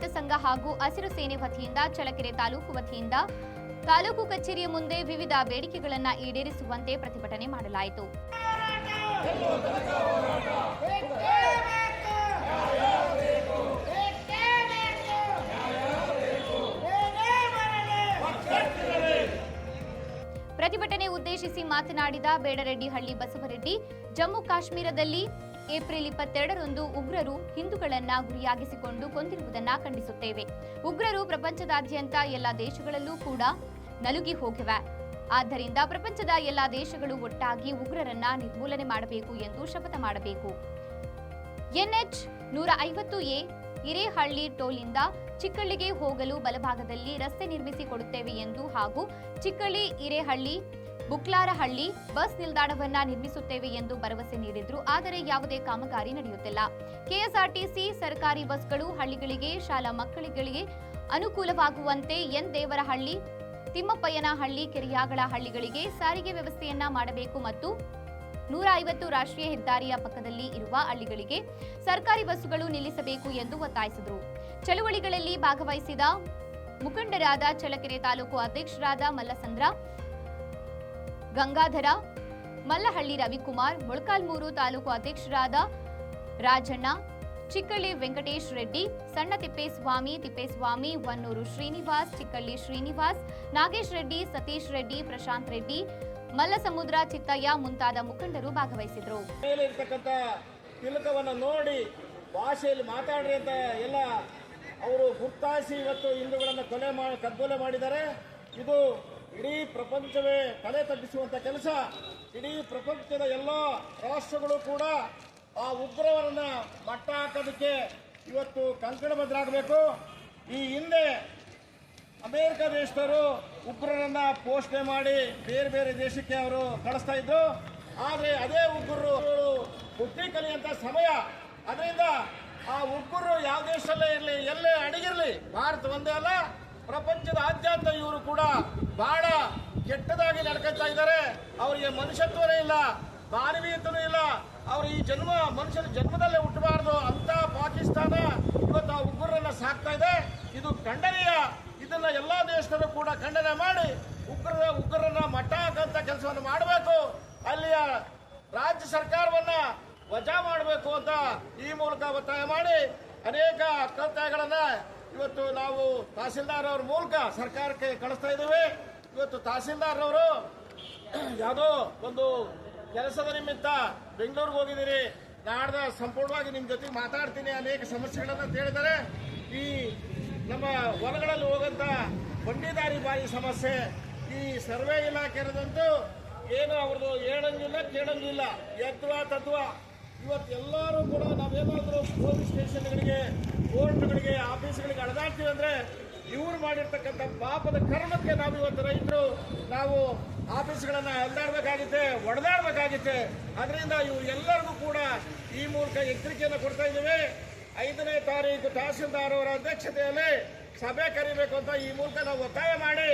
ಹಸಿರು ಸೇನೆ ವತಿಯಿಂದ ಚಳಕೆರೆ ತಾಲೂಕು ವತಿಯಿಂದ ತಾಲೂಕು ಕಚೇರಿಯ ಮುಂದೆ ವಿವಿಧ ಬೇಡಿಕೆಗಳನ್ನು ಈಡೇರಿಸುವಂತೆ ಪ್ರತಿಭಟನೆ ಮಾಡಲಾಯಿತು. ಪ್ರತಿಭಟನೆ ಉದ್ದೇಶಿಸಿ ಮಾತನಾಡಿದ ಬೇಡರೆಡ್ಡಿಹಳ್ಳಿ ಬಸವರೆಡ್ಡಿ, ಜಮ್ಮು ಕಾಶ್ಮೀರದಲ್ಲಿ ಏಪ್ರಿಲ್ ಇಪ್ಪತ್ತೆರಡರಂದು ಉಗ್ರರು ಹಿಂದೂಗಳನ್ನ ಗುರಿಯಾಗಿಸಿಕೊಂಡು ಕೊಂದಿರುವುದನ್ನ ಖಂಡಿಸುತ್ತೇವೆ. ಉಗ್ರರು ಪ್ರಪಂಚದಾದ್ಯಂತ ಎಲ್ಲ ದೇಶಗಳಲ್ಲೂ ಕೂಡ ನಲುಗಿ ಹೋಗಿವೆ. ಆದ್ದರಿಂದ ಪ್ರಪಂಚದ ಎಲ್ಲ ದೇಶಗಳು ಒಟ್ಟಾಗಿ ಉಗ್ರರನ್ನ ನಿರ್ಮೂಲನೆ ಮಾಡಬೇಕು ಎಂದು ಶಪಥ ಮಾಡಬೇಕು. ಎನ್ಎಚ್ ನೂರ ಐವತ್ತು ಎ ಹಿರೇಹಳ್ಳಿ ಟೋಲಿಂದ ಚಿಕ್ಕಳ್ಳಿಗೆ ಹೋಗಲು ಬಲಭಾಗದಲ್ಲಿ ರಸ್ತೆ ನಿರ್ಮಿಸಿ ಕೊಡುತ್ತೇವೆ ಎಂದು ಹಾಗೂ ಚಿಕ್ಕಳ್ಳಿ ಹಿರೇಹಳ್ಳಿ ಬುಕ್ಲಾರಹಳ್ಳಿ ಬಸ್ ನಿಲ್ದಾಣವನ್ನ ನಿರ್ಮಿಸುತ್ತೇವೆ ಎಂದು ಭರವಸೆ ನೀಡಿದ್ರು, ಆದರೆ ಯಾವುದೇ ಕಾಮಗಾರಿ ನಡೆಯುತ್ತಿಲ್ಲ. ಕೆಎಸ್ಆರ್ಟಿಸಿ, ಸರ್ಕಾರಿ ಬಸ್ಗಳು ಹಳ್ಳಿಗಳಿಗೆ, ಶಾಲಾ ಮಕ್ಕಳಿಗೆ ಅನುಕೂಲವಾಗುವಂತೆ ಎನ್ ದೇವರಹಳ್ಳಿ, ತಿಮ್ಮಪ್ಪಯ್ಯನಹಳ್ಳಿ ಕೆರಿಯಾಗಳ ಹಳ್ಳಿಗಳಿಗೆ ಸಾರಿಗೆ ವ್ಯವಸ್ಥೆಯನ್ನ ಮಾಡಬೇಕು ಮತ್ತು ನೂರ ಐವತ್ತು ರಾಷ್ಟ್ರೀಯ ಹೆದ್ದಾರಿಯ ಪಕ್ಕದಲ್ಲಿ ಇರುವ ಹಳ್ಳಿಗಳಿಗೆ ಸರ್ಕಾರಿ ಬಸ್ಸುಗಳು ನಿಲ್ಲಿಸಬೇಕು ಎಂದು ಒತ್ತಾಯಿಸಿದರು. ಚಳುವಳಿಗಳಲ್ಲಿ ಭಾಗವಹಿಸಿದ ಮುಖಂಡರಾದ ಚಳ್ಳಕೆರೆ ತಾಲೂಕು ಅಧ್ಯಕ್ಷರಾದ ಮಲ್ಲಸಂದ್ರ ಗಂಗಾಧರ, ಮಲ್ಲಹಳ್ಳಿ ರವಿಕುಮಾರ್, ಮೊಳಕಾಲ್ಮೂರು ತಾಲೂಕು ಅಧ್ಯಕ್ಷರಾದ ರಾಜಣ್ಣ, ಚಿಕ್ಕಳ್ಳಿ ವೆಂಕಟೇಶ್ ರೆಡ್ಡಿ, ಸಣ್ಣ ತಿಪ್ಪೇಸ್ವಾಮಿ ತಿಪ್ಪೇಸ್ವಾಮಿ ವನ್ನೂರು ಶ್ರೀನಿವಾಸ್, ಚಿಕ್ಕಳ್ಳಿ ಶ್ರೀನಿವಾಸ್, ನಾಗೇಶ್ ರೆಡ್ಡಿ, ಸತೀಶ್ ರೆಡ್ಡಿ, ಪ್ರಶಾಂತ್ ರೆಡ್ಡಿ, ಮಲ್ಲಸಮುದ್ರ ಚಿತ್ತಯ್ಯ ಮುಂತಾದ ಮುಖಂಡರು ಭಾಗವಹಿಸಿದರು. ನೋಡಿ ಭಾಷೆಯಲ್ಲಿ ಮಾತಾಡ್ರಿ ಅಂತ ಎಲ್ಲ ಅವರು ಗುರ್ತಾಯಿಸಿ ಇವತ್ತು ಹಿಂದೂಗಳನ್ನು ಕೊಲೆ ಮಾಡಿ ಕಗ್ಗೊಲೆ ಮಾಡಿದ್ದಾರೆ. ಇದು ಇಡೀ ಪ್ರಪಂಚವೇ ತಲೆ ತಗ್ಗಿಸುವಂತ ಕೆಲಸ. ಇಡೀ ಪ್ರಪಂಚದ ಎಲ್ಲ ರಾಷ್ಟ್ರಗಳು ಕೂಡ ಆ ಉಗ್ರವರನ್ನ ಮಟ್ಟ ಹಾಕೋದಕ್ಕೆ ಇವತ್ತು ಕಂಕಣಬದ್ಧರಾಗಬೇಕು ಈ ಹಿಂದೆ ಅಮೆರಿಕ ದೇಶದವರು ಉಗ್ರರನ್ನ ಪೋಷಣೆ ಮಾಡಿ ಬೇರೆ ಬೇರೆ ದೇಶಕ್ಕೆ ಅವರು ಕಳಿಸ್ತಾ ಇದ್ರು. ಆದರೆ ಅದೇ ಉಗ್ರರು ಹುಟ್ಟಿ ಕಲಿಯಂತ ಸಮಯ. ಅದರಿಂದ ಆ ಉಗ್ರರು ಯಾವ ದೇಶದಲ್ಲೇ ಇರಲಿ, ಎಲ್ಲೇ ಅಡಗಿರಲಿ, ಭಾರತ ಒಂದೇ ಅಲ್ಲ ಪ್ರಪಂಚದ ಆದ್ಯಂತ ಇವರು ಕೂಡ ಬಹಳ ಕೆಟ್ಟದಾಗಿ ನಡ್ಕೊತಾ ಇದ್ದಾರೆ. ಅವರಿಗೆ ಮನುಷ್ಯತ್ವನೇ ಇಲ್ಲ, ಮಾನವೀಯತನೂ ಇಲ್ಲ. ಅವರು ಈ ಜನ್ಮ, ಮನುಷ್ಯನ ಜನ್ಮದಲ್ಲೇ ಹುಟ್ಟಬಾರ್ದು ಅಂತ ಪಾಕಿಸ್ತಾನ ಇವತ್ತು ಆ ಉಗ್ರರನ್ನ ಸಾಕ್ತಾ ಇದೆ. ಇದು ಖಂಡನೀಯ. ಇದನ್ನ ಎಲ್ಲಾ ದೇಶದಲ್ಲೂ ಕೂಡ ಖಂಡನೆ ಮಾಡಿ ಉಗ್ರರ, ಉಗ್ರರನ್ನ ಮಟ್ಟ ಹಾಕಂತ ಕೆಲಸವನ್ನು ಮಾಡಬೇಕು. ಅಲ್ಲಿಯ ರಾಜ್ಯ ಸರ್ಕಾರವನ್ನ ವಜಾ ಮಾಡಬೇಕು ಅಂತ ಈ ಮೂಲಕ ಒತ್ತಾಯ ಮಾಡಿ ಅನೇಕ ಕರ್ತವ್ಯಗಳನ್ನ ಇವತ್ತು ನಾವು ತಹಸೀಲ್ದಾರ್ ಅವ್ರ ಮೂಲಕ ಸರ್ಕಾರಕ್ಕೆ ಕಳಿಸ್ತಾ ಇದ್ದೇವೆ. ಇವತ್ತು ತಹಸೀಲ್ದಾರ್ ಅವರು ಯಾವುದೋ ಒಂದು ಕೆಲಸದ ನಿಮಿತ್ತ ಬೆಂಗಳೂರಿಗೆ ಹೋಗಿದ್ದೀರಿ. ನಾಡ್ದ ಸಂಪೂರ್ಣವಾಗಿ ನಿಮ್ಮ ಜೊತೆ ಮಾತಾಡ್ತೀನಿ. ಅನೇಕ ಸಮಸ್ಯೆಗಳನ್ನು ಅಂತ ಈ ನಮ್ಮ ಹೊಲಗಳಲ್ಲಿ ಹೋಗಂತ ಬಂಡಿದಾರಿ ಬಾಯಿ ಸಮಸ್ಯೆ, ಈ ಸರ್ವೆ ಇಲಾಖೆದಂತೂ ಏನು ಅವ್ರದ್ದು ಹೇಳಂಗಿಲ್ಲ, ಕೇಳಂಗಿಲ್ಲ. ಯತ್ವ ತತ್ವ ಇವತ್ತು ಎಲ್ಲರೂ ಕೂಡ ನಾವೇನಾದರೂ ಪೊಲೀಸ್ ಸ್ಟೇಷನ್ಗಳಿಗೆ, ಕೋರ್ಟ್ಗಳಿಗೆ, ಆಫೀಸ್ಗಳಿಗೆ ಅಳದಾಡ್ತೀವಿ ಅಂದರೆ ಇವರು ಮಾಡಿರ್ತಕ್ಕಂಥ ಪಾಪದ ಕರ್ಮಕ್ಕೆ ನಾವು ಇವತ್ತು ರೈತರು ನಾವು ಆಫೀಸ್ಗಳನ್ನು ಅಳದಾಡ್ಬೇಕಾಗಿತ್ತೆ ಒಡೆದಾಡ್ಬೇಕಾಗಿತ್ತೆ. ಅದರಿಂದ ಇವು ಎಲ್ಲರಿಗೂ ಕೂಡ ಈ ಮೂಲಕ ಎಚ್ಚರಿಕೆಯನ್ನು ಕೊಡ್ತಾ ಇದ್ದೀವಿ. ಐದನೇ ತಾರೀಕು ತಹಸೀಲ್ದಾರ್ ಅವರ ಅಧ್ಯಕ್ಷತೆಯಲ್ಲಿ ಸಭೆ ಕರಿಬೇಕು ಅಂತ ಈ ಮೂಲಕ ನಾವು ಒತ್ತಾಯ ಮಾಡಿ